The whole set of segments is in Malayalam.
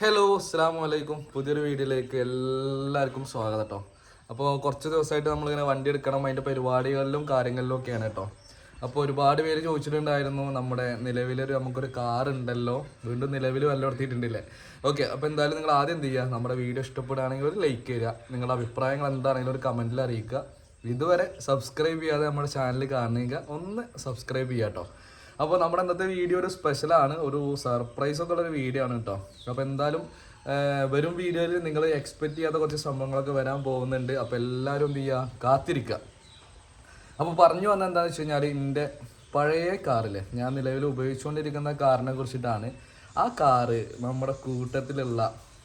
ഹലോ അസ്സാം വലൈക്കും പുതിയൊരു വീഡിയോയിലേക്ക് എല്ലാവർക്കും സ്വാഗതം കേട്ടോ അപ്പോൾ കുറച്ച് ദിവസമായിട്ട് നമ്മളിങ്ങനെ വണ്ടി എടുക്കണം അതിന്റെ പരിപാടികളിലും കാര്യങ്ങളിലും ഒക്കെയാണ് കേട്ടോ അപ്പോൾ ഒരുപാട് പേര് ചോദിച്ചിട്ടുണ്ടായിരുന്നു നമ്മുടെ നിലവിലൊരു നമുക്കൊരു കാർ ഉണ്ടല്ലോ. വീണ്ടും നിലവിൽ വല്ലവർത്തിയിട്ടുണ്ടല്ലേ ഓക്കെ അപ്പോൾ എന്തായാലും നിങ്ങൾ ആദ്യം എന്ത് ചെയ്യുക? നമ്മുടെ വീഡിയോ ഇഷ്ടപ്പെടുകയാണെങ്കിൽ ഒരു ലൈക്ക് ചെയ്യുക നിങ്ങളുടെ അഭിപ്രായങ്ങൾ എന്താണെങ്കിലും ഒരു കമന്റിൽ അറിയിക്കുക. ഇതുവരെ സബ്സ്ക്രൈബ് ചെയ്യാതെ നമ്മുടെ ചാനൽ കാണുക ഒന്ന് സബ്സ്ക്രൈബ് ചെയ്യാം കേട്ടോ അപ്പോൾ നമ്മുടെ ഇന്നത്തെ വീഡിയോ ഒരു സ്പെഷ്യലാണ് ഒരു സർപ്രൈസ് ഒക്കെ ഉള്ള ഒരു വീഡിയോ ആണ് കേട്ടോ അപ്പോൾ എന്തായാലും വരും വീഡിയോയിൽ നിങ്ങൾ എക്സ്പെക്ട് ചെയ്യാത്ത കുറച്ച് സംഭവങ്ങളൊക്കെ വരാൻ പോകുന്നുണ്ട്. അപ്പോൾ എല്ലാവരും എന്ത് ചെയ്യുക കാത്തിരിക്കുക അപ്പോൾ പറഞ്ഞു വന്ന എന്താണെന്ന് വെച്ച് കഴിഞ്ഞാൽ എന്റെ പഴയ കാറിൽ ഞാൻ നിലവിൽ ഉപയോഗിച്ചുകൊണ്ടിരിക്കുന്ന കാറിനെ കുറിച്ചിട്ടാണ്. ആ കാറ് നമ്മുടെ കൂട്ടത്തിലുള്ള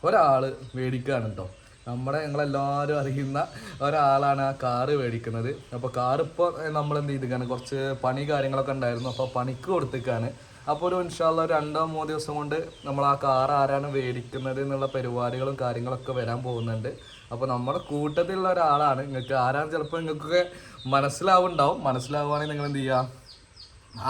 ഒരാൾ മേടിക്കുകയാണ് കേട്ടോ നമ്മുടെ ഞങ്ങളെല്ലാവരും അറിയുന്ന ഒരാളാണ് ആ കാറ് മേടിക്കുന്നത്. അപ്പോൾ കാർ ഇപ്പോൾ നമ്മൾ എന്ത് ചെയ്തിക്കാണ് കുറച്ച് പണി കാര്യങ്ങളൊക്കെ ഉണ്ടായിരുന്നു. അപ്പോൾ പണിക്ക് കൊടുത്തേക്കാണ് അപ്പോൾ ഒരു ഇൻഷാല്ല രണ്ടോ മൂന്നോ ദിവസം കൊണ്ട് നമ്മൾ ആ കാർ ആരാണ് മേടിക്കുന്നത് എന്നുള്ള പരിപാടികളും കാര്യങ്ങളൊക്കെ വരാൻ പോകുന്നുണ്ട്. അപ്പോൾ നമ്മുടെ കൂട്ടത്തിലുള്ള ഒരാളാണ്. നിങ്ങൾക്ക് ആരാണ് ചിലപ്പോൾ നിങ്ങൾക്കൊക്കെ മനസ്സിലാവുണ്ടാവും. മനസ്സിലാവുകയാണെങ്കിൽ നിങ്ങൾ എന്ത് ചെയ്യുക?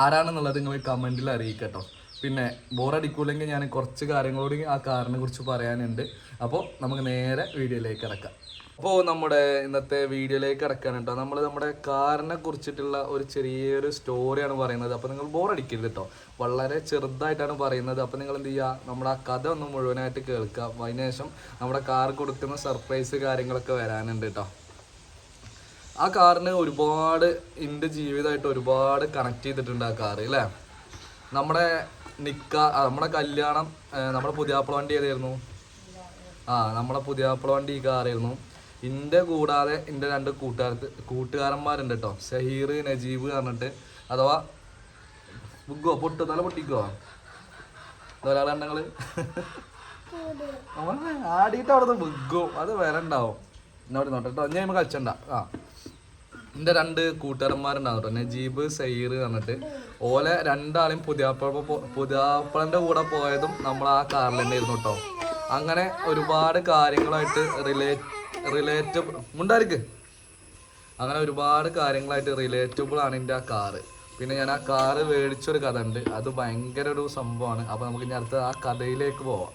ആരാണെന്നുള്ളത് നിങ്ങൾ കമന്റിൽ അറിയിക്കട്ടോ. പിന്നെ ബോറടിക്കൂലെങ്കിൽ ഞാൻ കുറച്ച് കാര്യങ്ങളോട് ആ കാറിനെ കുറിച്ച് പറയാനുണ്ട്. അപ്പോൾ നമുക്ക് നേരെ വീഡിയോയിലേക്ക് കിടക്കാം. അപ്പോൾ നമ്മുടെ ഇന്നത്തെ വീഡിയോയിലേക്ക് കിടക്കാൻ കേട്ടോ. നമ്മൾ നമ്മുടെ കാറിനെ കുറിച്ചിട്ടുള്ള ഒരു ചെറിയൊരു സ്റ്റോറിയാണ് പറയുന്നത്. അപ്പോൾ നിങ്ങൾ ബോറടിക്കരുത് കേട്ടോ. വളരെ ചെറുതായിട്ടാണ് പറയുന്നത്. അപ്പോൾ നിങ്ങൾ എന്ത് ചെയ്യുക നമ്മുടെ ആ കഥ ഒന്ന് മുഴുവനായിട്ട് കേൾക്കുക അതിനുശേഷം നമ്മുടെ കാർ കൊടുക്കുന്ന സർപ്രൈസ് കാര്യങ്ങളൊക്കെ വരാനുണ്ട് കേട്ടോ. ആ കാറിന് ഒരുപാട് എന്റെ ജീവിതമായിട്ട് ഒരുപാട് കണക്ട് ചെയ്തിട്ടുണ്ട് ആ കാറ് അല്ലേ? നമ്മുടെ നിക്ക നമ്മുടെ കല്യാണം നമ്മുടെ പുതിയാപ്പിള വണ്ടി ഏതായിരുന്നു? ആ നമ്മുടെ പുതിയാപ്പിള വണ്ടി ഈ കാറായിരുന്നു. എന്റെ കൂടാതെ എന്റെ രണ്ട് കൂട്ടുകാർക്ക് കൂട്ടുകാരന്മാരുണ്ട് കേട്ടോ. ഷഹീർ നജീബ് പറഞ്ഞിട്ട്. അഥവാ ബുഗോ പൊട്ടു തല പൊട്ടിക്കോ? ഒരാളുണ്ടെങ്കിൽ ആടിയിട്ട്. അവിടെ നിന്ന് ബുഗും അത് വരണ്ടാവും. എന്നോട് നോട്ടെ കേട്ടോ. ഞാൻ കളിച്ചണ്ട. ആ. എന്റെ രണ്ട് കൂട്ടുകാരന്മാരുണ്ടാകും കേട്ടോ നജീബ് സയ്യർ പറഞ്ഞിട്ട്. ഓലെ രണ്ടാളെയും പുതിയാപ്പഴ പുതിയാപ്പഴന്റെ കൂടെ പോയതും നമ്മൾ ആ കാറിൽ തന്നെ ആയിരുന്നു കേട്ടോ അങ്ങനെ ഒരുപാട് കാര്യങ്ങളായിട്ട് റിലേറ്റ് റിലേറ്റബിൾ ഉണ്ടായിരിക്കും അങ്ങനെ ഒരുപാട് കാര്യങ്ങളായിട്ട് റിലേറ്റബിൾ ആണ് എന്റെ ആ കാറ്. പിന്നെ ഞാൻ ആ കാറ് മേടിച്ചൊരു കഥ ഉണ്ട്. അത് ഭയങ്കര ഒരു സംഭവമാണ്. അപ്പോൾ നമുക്ക് ഇനി അടുത്ത ആ കഥയിലേക്ക് പോവാം.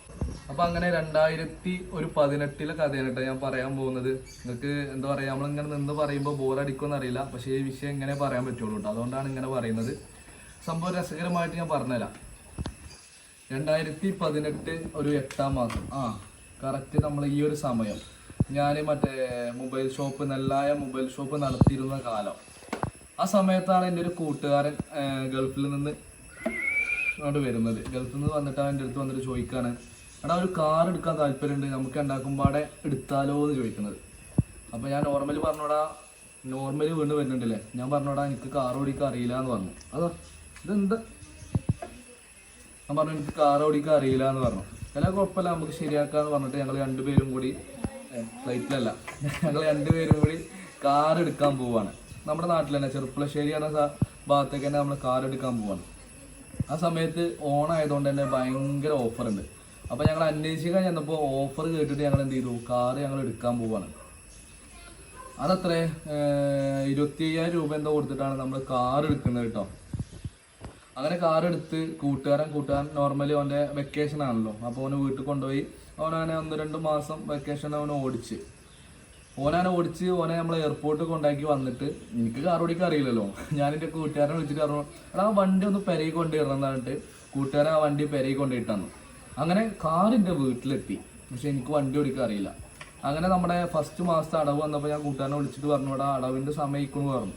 അപ്പോൾ അങ്ങനെ രണ്ടായിരത്തി ഒരു പതിനെട്ടിലെ കഥയാണ് കേട്ടോ ഞാൻ പറയാൻ പോകുന്നത്. നിങ്ങൾക്ക് എന്താ പറയുക നമ്മളിങ്ങനെ നിന്ന് പറയുമ്പോൾ ബോറടിക്കുമെന്ന് അറിയില്ല. പക്ഷേ ഈ വിഷയം ഇങ്ങനെ പറയാൻ പറ്റുള്ളൂ കേട്ടോ. അതുകൊണ്ടാണ് ഇങ്ങനെ പറയുന്നത്. സംഭവം രസകരമായിട്ട് ഞാൻ പറഞ്ഞുതരാം. രണ്ടായിരത്തി പതിനെട്ട് ഒരു എട്ടാം മാസം. ആ കറക്റ്റ് നമ്മൾ ഈ ഒരു സമയം. ഞാൻ മറ്റേ മൊബൈൽ ഷോപ്പ് നല്ലായ മൊബൈൽ ഷോപ്പ് നടത്തിയിരുന്ന കാലം. ആ സമയത്താണ് എന്റെ ഒരു കൂട്ടുകാരൻ ഗൾഫിൽ നിന്ന് അങ്ങോട്ട് വരുന്നത്. ഗൾഫിൽ നിന്ന് വന്നിട്ട് എന്റെ അടുത്ത് വന്നിട്ട് ചോദിക്കാണ്. എടാ ഒരു കാർ എടുക്കാൻ താല്പര്യമുണ്ട്. നമുക്ക് ഉണ്ടാക്കുമ്പാടെ എടുത്താലോ എന്ന് ചോദിക്കുന്നത്. അപ്പോൾ ഞാൻ നോർമലി പറഞ്ഞോടാ നോർമലി വീണ്ടും വരുന്നുണ്ടല്ലേ? ഞാൻ പറഞ്ഞോടാ എനിക്ക് കാർ ഓടിക്കാൻ അറിയില്ല എന്ന് പറഞ്ഞു. അതോ ഇതെന്താ? ഞാൻ പറഞ്ഞു എനിക്ക് കാർ ഓടിക്കാൻ അറിയില്ല എന്ന് പറഞ്ഞു. അല്ല കുഴപ്പമില്ല നമുക്ക് ശരിയാക്കാന്ന് പറഞ്ഞിട്ട് ഞങ്ങൾ രണ്ടുപേരും കൂടി ഫ്ലൈറ്റിലല്ല ഞങ്ങൾ രണ്ടുപേരും കൂടി കാർ എടുക്കാൻ പോവാണ്. നമ്മുടെ നാട്ടിൽ തന്നെ ചെറുപ്പളശ്ശേരി എന്ന ഭാഗത്തേക്ക് തന്നെ നമ്മൾ കാർ എടുക്കാൻ പോവാണ്. ആ സമയത്ത് ഓണായതുകൊണ്ട് തന്നെ ഭയങ്കര ഓഫർ ഉണ്ട്. അപ്പോൾ ഞങ്ങൾ അന്വേഷിക്കാൻ ചെന്നപ്പോൾ ഓഫർ കേട്ടിട്ട് ഞങ്ങൾ എന്ത് ചെയ്തു? കാർ ഞങ്ങൾ എടുക്കാൻ പോവാണ്. അതത്രേ? ഇരുപത്തി അയ്യായിരം രൂപ എന്തോ കൊടുത്തിട്ടാണ് നമ്മൾ കാർ എടുക്കുന്നത് കേട്ടോ. അങ്ങനെ കാർ എടുത്ത് കൂട്ടുകാരൻ കൂട്ടുകാരൻ നോർമലി അവന്റെ വെക്കേഷൻ ആണല്ലോ. അപ്പോൾ അവന് വീട്ടിൽ കൊണ്ടുപോയി. അവനങ്ങനെ ഒന്ന് രണ്ട് മാസം വെക്കേഷൻ അവൻ ഓടിച്ച്. ഓനാനെ ഓടിച്ച് ഓനെ നമ്മൾ എയർപോർട്ടിൽ കൊണ്ടാക്കി വന്നിട്ട് എനിക്ക് കാർ ഓടിക്കാൻ അറിയില്ലല്ലോ. ഞാൻ എന്റെ കൂട്ടുകാരനെ വിളിച്ചിട്ട് പറഞ്ഞു എടാ ആ വണ്ടി ഒന്ന് പെരയിൽ കൊണ്ടുവരണം എന്നിട്ട് കൂട്ടുകാരൻ ആ വണ്ടി പെരയിൽ കൊണ്ടുപോയിട്ടാണ്. അങ്ങനെ കാർ എന്റെ വീട്ടിലെത്തി. പക്ഷെ എനിക്ക് വണ്ടി ഓടിക്കാൻ അറിയില്ല. അങ്ങനെ നമ്മുടെ ഫസ്റ്റ് മാസത്തെ അടവ് വന്നപ്പോൾ ഞാൻ കൂട്ടുകാരനെ വിളിച്ചിട്ട് പറഞ്ഞു ഇവിടെ അടവിന്റെ സമയം ഇക്കണെന്ന് പറഞ്ഞു.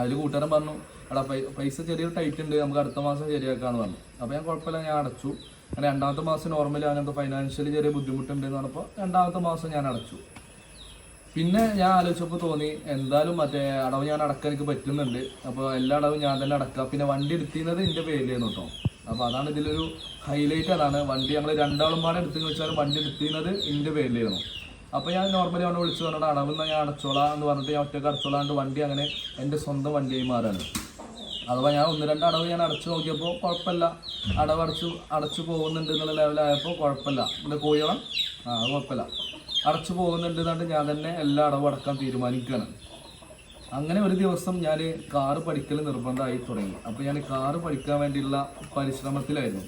അതിൽ കൂട്ടുകാരൻ പറഞ്ഞു എടാ പൈസ ചെറിയൊരു ടൈറ്റ് ഉണ്ട് നമുക്ക് അടുത്ത മാസം ശരിയാക്കാന്ന് പറഞ്ഞു. അപ്പോൾ ഞാൻ കുഴപ്പമില്ല ഞാൻ അടച്ചു. അങ്ങനെ രണ്ടാമത്തെ മാസം നോർമലി അവനെന്തോ ഫൈനാൻഷ്യലി ചെറിയ ബുദ്ധിമുട്ടുണ്ട് എന്ന് പറഞ്ഞപ്പോൾ രണ്ടാമത്തെ മാസം ഞാൻ അടച്ചു. പിന്നെ ഞാൻ ആലോചിച്ചപ്പോൾ തോന്നി എന്തായാലും മറ്റേ അടവ് ഞാൻ അടക്കാൻ എനിക്ക് പറ്റുന്നുണ്ട്. അപ്പോൾ എല്ലാ അടവും ഞാൻ തന്നെ അടക്കാം. പിന്നെ വണ്ടി എടുത്തിരുന്നത് എന്റെ പേരിലായിരുന്നു കേട്ടോ അപ്പോൾ അതാണ് ഇതിലൊരു ഹൈലൈറ്റ് അതാണ് വണ്ടി ഞങ്ങൾ രണ്ടാളും പാടെ എടുത്തെന്ന് വെച്ചാൽ വണ്ടി എടുത്തിരുന്നത് എന്റെ പേരിലായിരുന്നു. അപ്പോൾ ഞാൻ നോർമലി അവനെ വിളിച്ചു പറഞ്ഞിട്ട് അടവെന്ന് ഞാൻ അടച്ചോളാം എന്ന് പറഞ്ഞിട്ട് ഞാൻ ഒറ്റയ്ക്ക് അടച്ചോളാണ്ട് വണ്ടി അങ്ങനെ എന്റെ സ്വന്തം വണ്ടിയായി മാറാണ്. അഥവാ ഞാൻ ഒന്ന് രണ്ട് അടവ് ഞാൻ അടച്ചു നോക്കിയപ്പോൾ കുഴപ്പമില്ല അടവ് അടച്ചു അടച്ചു പോകുന്നുണ്ട് എന്നുള്ള ലെവലായപ്പോൾ കുഴപ്പമില്ല എന്റെ കോഴിയോളം ആ കുഴപ്പമില്ല അടച്ചു പോകുന്നുണ്ട് എന്നാണ്ട് ഞാൻ തന്നെ എല്ലാ അടവും അടക്കാൻ തീരുമാനിക്കുകയാണ് അങ്ങനെ ഒരു ദിവസം ഞാൻ കാറ് പഠിക്കൽ നിർബന്ധമായി തുടങ്ങി. അപ്പോൾ ഞാൻ കാറ് പഠിക്കാൻ വേണ്ടിയുള്ള പരിശ്രമത്തിലായിരുന്നു.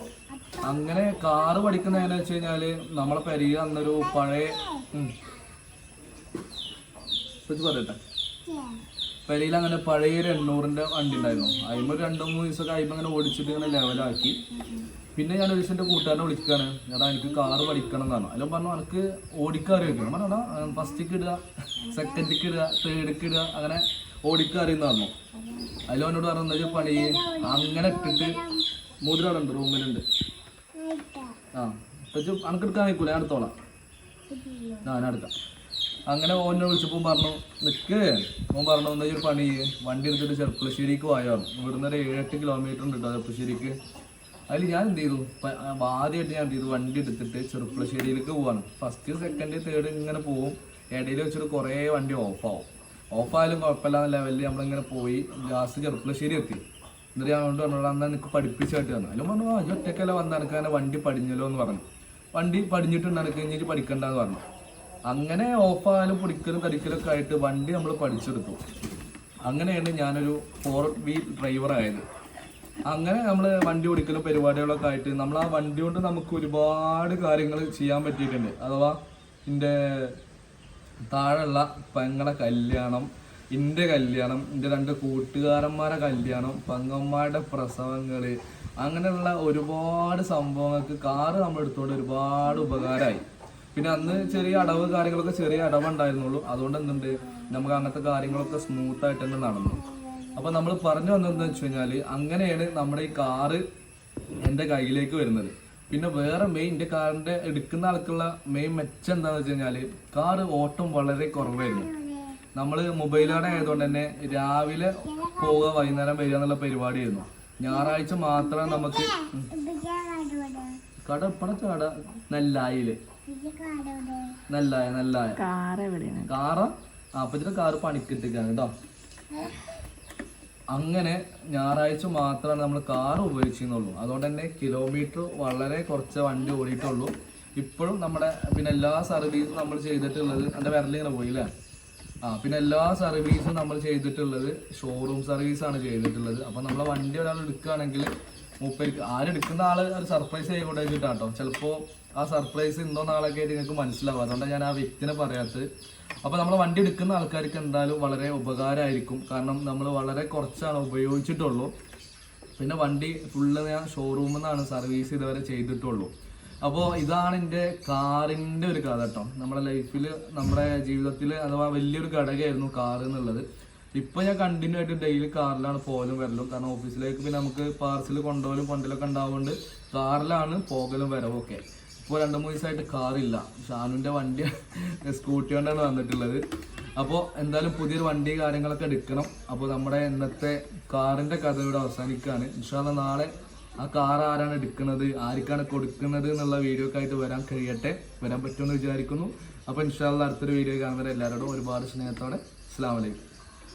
അങ്ങനെ കാറ് പഠിക്കുന്ന എങ്ങനെ വെച്ച് കഴിഞ്ഞാൽ നമ്മളെ പെരിയ അന്നൊരു പഴയ പറയട്ടെ. പെരയിൽ അങ്ങനെ പഴയ ഒരു എണ്ണൂറിന്റെ വണ്ടി ഉണ്ടായിരുന്നു. അതിന് രണ്ടു മൂന്ന് ദിവസമൊക്കെ ആയിപ്പോ അങ്ങനെ ഓടിച്ചിട്ട് ഇങ്ങനെ ലെവലാക്കി പിന്നെ ഞാൻ ഒരു ദിവസം എന്റെ കൂട്ടുകാരനെ വിളിക്കുകയാണ്. എടാ എനിക്ക് കാറ് പഠിക്കണം എന്നാണ്. അതിലും പറഞ്ഞു എനിക്ക് അറിയാം പറഞ്ഞാ ഫസ്റ്റിക്ക് ഇടുക സെക്കൻഡിക്ക് ഇടുക തേർഡിക്ക് ഇടുക അങ്ങനെ ഓടിക്കാൻ അറിയുന്ന പറഞ്ഞു. അതിലും എന്നോട് പറഞ്ഞു പണി? അങ്ങനെ ഇട്ടിട്ട് മുതിരാളുണ്ട് റൂമിലുണ്ട്. ആ പക്ഷെ എനിക്ക് എടുക്കാൻ നിൽക്കൂല ഞാൻ എടുത്തോളാം. ആ ഞാൻ എടുക്കാം. അങ്ങനെ ഓനെ വിളിച്ചപ്പോൾ പറഞ്ഞു നിൽക്ക് ഓൻ പറഞ്ഞു എന്താ ഒരു പണി. വണ്ടി എടുത്തിട്ട് ചെറുപ്പശ്ശേരിക്ക് പോയാണ് ഇവിടുന്ന് ഒരു ഏഴെട്ട് കിലോമീറ്റർ ഉണ്ട് കേട്ടോ ചെറുപ്പശ്ശേരിക്ക് അതിൽ ഞാൻ എന്ത് ചെയ്തു? ആദ്യമായിട്ട് ഞാൻ എന്ത് ചെയ്തു? വണ്ടി എടുത്തിട്ട് ചെറുപ്പളശ്ശേരിയിലേക്ക് പോവാണ് ഫസ്റ്റ് സെക്കൻഡ് തേർഡ് ഇങ്ങനെ പോവും. ഇടയിൽ വെച്ചിട്ട് കുറേ വണ്ടി ഓഫാവും ഓഫായാലും കുഴപ്പമില്ലാന്ന ലെവലിൽ നമ്മളിങ്ങനെ പോയി ലാസ്റ്റ് ചെറുപ്പളശ്ശേരി എത്തി. എന്നിട്ട് ഞാൻ കൊണ്ട് പറഞ്ഞു അന്ന് എനിക്ക് പഠിപ്പിച്ചായിട്ട് തന്നു. അതിലും പറഞ്ഞു ആ ഒറ്റക്കല്ല വന്ന? എനിക്ക് അങ്ങനെ വണ്ടി പഠിഞ്ഞല്ലോ എന്ന് പറഞ്ഞു. വണ്ടി പടിഞ്ഞിട്ടുണ്ട് എനിക്ക് കഴിഞ്ഞിട്ട് പഠിക്കണ്ടെന്ന് പറഞ്ഞു. അങ്ങനെ ഓഫായാലും പൊടിക്കലും തടിക്കലൊക്കെ ആയിട്ട് വണ്ടി നമ്മൾ പഠിച്ചെടുത്തു. അങ്ങനെയാണ് ഞാനൊരു ഫോർ വീൽ ഡ്രൈവർ ആയത്. അങ്ങനെ നമ്മൾ വണ്ടി ഓടിക്കുന്ന പരിപാടികളൊക്കെ ആയിട്ട് നമ്മൾ ആ വണ്ടി കൊണ്ട് നമുക്ക് ഒരുപാട് കാര്യങ്ങൾ ചെയ്യാൻ പറ്റിയിട്ടുണ്ട്. അഥവാ എന്റെ താഴെയുള്ള പെങ്ങളെ കല്യാണം എന്റെ കല്യാണം എന്റെ രണ്ട് കൂട്ടുകാരന്മാരെ കല്യാണം പെങ്ങന്മാരുടെ പ്രസവങ്ങൾ അങ്ങനെയുള്ള ഒരുപാട് സംഭവങ്ങൾക്ക് കാറ് നമ്മൾ എടുത്തുകൊണ്ട് ഒരുപാട് ഉപകാരമായി പിന്നെ അന്ന് ചെറിയ അടവ് കാര്യങ്ങളൊക്കെ ചെറിയ അടവ് അടവുണ്ടായിരുന്നുള്ളൂ. അതുകൊണ്ട് എന്തുണ്ട്? നമുക്ക് അങ്ങനത്തെ കാര്യങ്ങളൊക്കെ സ്മൂത്ത് ആയിട്ട് തന്നെ നടന്നു. അപ്പൊ നമ്മൾ പറഞ്ഞു വന്നതെന്ന് വെച്ച് കഴിഞ്ഞാൽ അങ്ങനെയാണ് നമ്മുടെ ഈ കാറ് എന്റെ കയ്യിലേക്ക് വരുന്നത്. പിന്നെ വേറെ മെയിൻ എന്റെ കാറിന്റെ എടുക്കുന്ന ആൾക്കുള്ള മെയിൻ മെച്ചം എന്താണെന്ന് വെച്ച് കഴിഞ്ഞാൽ കാറ് ഓട്ടം വളരെ കുറവായിരുന്നു. നമ്മൾ മൊബൈലോടെ ആയതുകൊണ്ട് തന്നെ രാവിലെ പോവുക വൈകുന്നേരം വരിക എന്നുള്ള പരിപാടിയായിരുന്നു. ഞായറാഴ്ച മാത്രം നമുക്ക്. കട ഇപ്പണ കട നെല്ലായിൽ. നെല്ലായ നെല്ലായ. Car car? ആ അപ്പൊ ഇതിന്റെ കാറ് പണിക്കിട്ടിക്കാണ് കേട്ടോ. അങ്ങനെ ഞായറാഴ്ച മാത്രമാണ് നമ്മൾ കാർ ഉപയോഗിച്ചിരുന്നുള്ളൂ. അതുകൊണ്ട് തന്നെ കിലോമീറ്റർ വളരെ കുറച്ച് വണ്ടി ഓടിയിട്ടുള്ളൂ. ഇപ്പോഴും നമ്മുടെ പിന്നെ എല്ലാ സർവീസും നമ്മൾ ചെയ്തിട്ടുള്ളത് എന്റെ വിരലിങ്ങനെ പോയില്ലേ ആ പിന്നെ എല്ലാ സർവീസും നമ്മൾ ചെയ്തിട്ടുള്ളത് ഷോറൂം സർവീസാണ് ചെയ്തിട്ടുള്ളത്. അപ്പോൾ നമ്മളെ വണ്ടി ഒരാൾ എടുക്കുകയാണെങ്കിൽ മൂപ്പർക്ക് ആരെടുക്കുന്ന ആൾ ഒരു സർപ്രൈസ് ചെയ്യട്ടെ കേട്ടോ. ചിലപ്പോ ആ സർപ്രൈസ് ഇന്നോ നാളൊക്കെ ആയിട്ട് നിങ്ങൾക്ക് മനസ്സിലാവും. അതുകൊണ്ടാണ് ഞാൻ ആ വ്യക്തിനെ പറയാത്തത്. അപ്പൊ നമ്മൾ വണ്ടി എടുക്കുന്ന ആൾക്കാർക്ക് എന്തായാലും വളരെ ഉപകാരമായിരിക്കും. കാരണം നമ്മൾ വളരെ കുറച്ചാണ് ഉപയോഗിച്ചിട്ടുള്ളൂ. പിന്നെ വണ്ടി ഫുള്ള് ഞാൻ ഷോറൂമിൽ നിന്നാണ് സർവീസ് ഇതുവരെ ചെയ്തിട്ടുള്ളൂ. അപ്പോൾ ഇതാണ് എന്റെ കാറിന്റെ ഒരു കഥ കേട്ടോ. നമ്മുടെ ലൈഫിൽ നമ്മുടെ ജീവിതത്തിൽ അഥവാ വലിയൊരു ഘടകമായിരുന്നു കാർ എന്നുള്ളത്. ഇപ്പോൾ ഞാൻ കണ്ടിന്യൂ ആയിട്ട് ഡെയിലി കാറിലാണ് പോകലും വരലും. കാരണം ഓഫീസിലേക്ക് പിന്നെ നമുക്ക് പാർസൽ കൊണ്ടുപോകലും കൊണ്ടലൊക്കെ ഉണ്ടാവുകൊണ്ട് കാറിലാണ് പോകലും വരവും ഒക്കെ. ഇപ്പോൾ രണ്ട് മൂന്ന് ദിവസമായിട്ട് കാറില്ല ഷാനുവിന്റെ വണ്ടി സ്കൂട്ടി കൊണ്ടാണ് വന്നിട്ടുള്ളത്. അപ്പോൾ എന്തായാലും പുതിയൊരു വണ്ടി കാര്യങ്ങളൊക്കെ എടുക്കണം. അപ്പോൾ നമ്മുടെ ഇന്നത്തെ കാറിന്റെ കഥ ഇവിടെ അവസാനിക്കുകയാണ്. ഇൻഷാല്ല നാളെ ആ കാർ ആരാണ് എടുക്കുന്നത് ആർക്കാണ് കൊടുക്കുന്നത് എന്നുള്ള വീഡിയോ ഒക്കെ ആയിട്ട് വരാൻ കഴിയട്ടെ. വരാൻ പറ്റുമെന്ന് വിചാരിക്കുന്നു. അപ്പോൾ ഇൻഷാല്ല അടുത്തൊരു വീഡിയോ കാണുന്നവരെ എല്ലാവരോടും ഒരുപാട് സ്നേഹത്തോടെ അസ്സാം വലൈക്കും